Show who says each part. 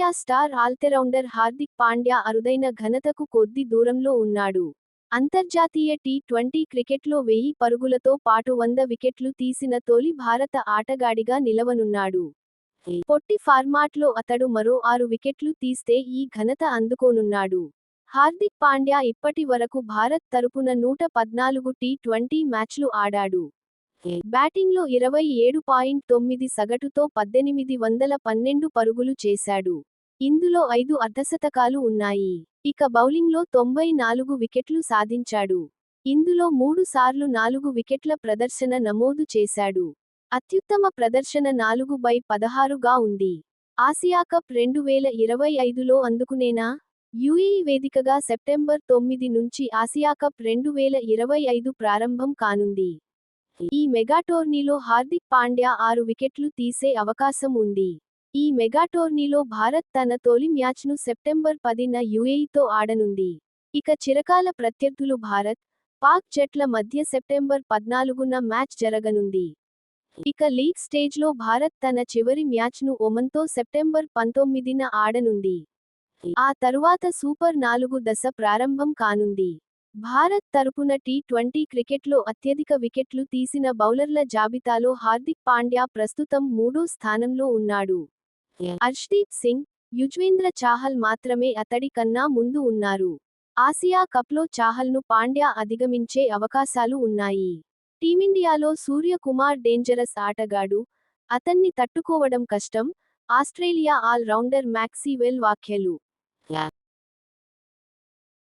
Speaker 1: India star allrounder Hardik Pandya అరుదైన ఘనతకు కొద్ది దూరంలో ఉన్నాడు. అంతర్జాతీయ టీ ట్వంటీ క్రికెట్లో వెయ్యి పరుగులతో పాటు వంద వికెట్లు తీసిన తొలి భారత ఆటగాడిగా నిలవనున్నాడు. పొట్టి ఫార్మాట్లో అతడు మరో ఆరు వికెట్లు తీస్తే ఈ ఘనత అందుకోనున్నాడు. హార్దిక్ పాండ్యా ఇప్పటి వరకు భారత్ తరపున నూట పద్నాలుగు టీ ట్వంటీ మ్యాచ్లు ఆడాడు. బ్యాటింగ్లో ఇరవై ఏడు పాయింట్ తొమ్మిది సగటుతో పద్దెనిమిది వందల పన్నెండు పరుగులు చేశాడు. ఇందులో ఐదు అర్ధశతకాలు ఉన్నాయి. ఇక బౌలింగ్లో తొంభై నాలుగు వికెట్లు సాధించాడు. ఇందులో మూడు సార్లు నాలుగు వికెట్ల ప్రదర్శన నమోదు చేశాడు. అత్యుత్తమ ప్రదర్శన నాలుగు బై పదహారుగా ఉంది. ఆసియా కప్ రెండు వేల ఇరవై ఐదులో అందుకునేనా? యుఏఈ వేదికగా సెప్టెంబర్ తొమ్మిది నుంచి ఆసియా కప్ రెండు వేల ఇరవై ఐదు ప్రారంభం కానుంది. ఈ మెగా టోర్నీలో హార్దిక్ పాండ్యా ఆరు వికెట్లు తీసే అవకాశం ఉంది. ఈ మెగా టోర్నీలో భారత్ తన తొలి మ్యాచ్ను సెప్టెంబర్ పదిన యుఏఈతో ఆడనుంది. ఇక చిరకాల ప్రత్యర్థులు భారత్ పాక్ జట్ల మధ్య సెప్టెంబర్ పద్నాలుగున మ్యాచ్ జరగనుంది. ఇక లీగ్ స్టేజ్లో భారత్ తన చివరి మ్యాచ్ను ఒమన్తో సెప్టెంబర్ పంతొమ్మిదిన ఆడనుంది. ఆ తరువాత సూపర్ నాలుగు దశ ప్రారంభం కానుంది. భారత్ తరపున టీ ట్వంటీ క్రికెట్లో అత్యధిక వికెట్లు తీసిన బౌలర్ల జాబితాలో హార్దిక్ పాండ్యా ప్రస్తుతం మూడో స్థానంలో ఉన్నాడు. హర్ష్దీప్ సింగ్ యుజ్వేంద్ర చాహల్ మాత్రమే అతడి కన్నా ముందు ఉన్నారు. ఆసియా కప్లో చాహల్ను పాండ్యా అధిగమించే అవకాశాలు ఉన్నాయి. టీమిండియాలో సూర్యకుమార్ డేంజరస్ ఆటగాడు అతన్ని తట్టుకోవడం కష్టం ఆస్ట్రేలియా ఆల్ రౌండర్ మ్యాక్సీవెల్ వ్యాఖ్యలు.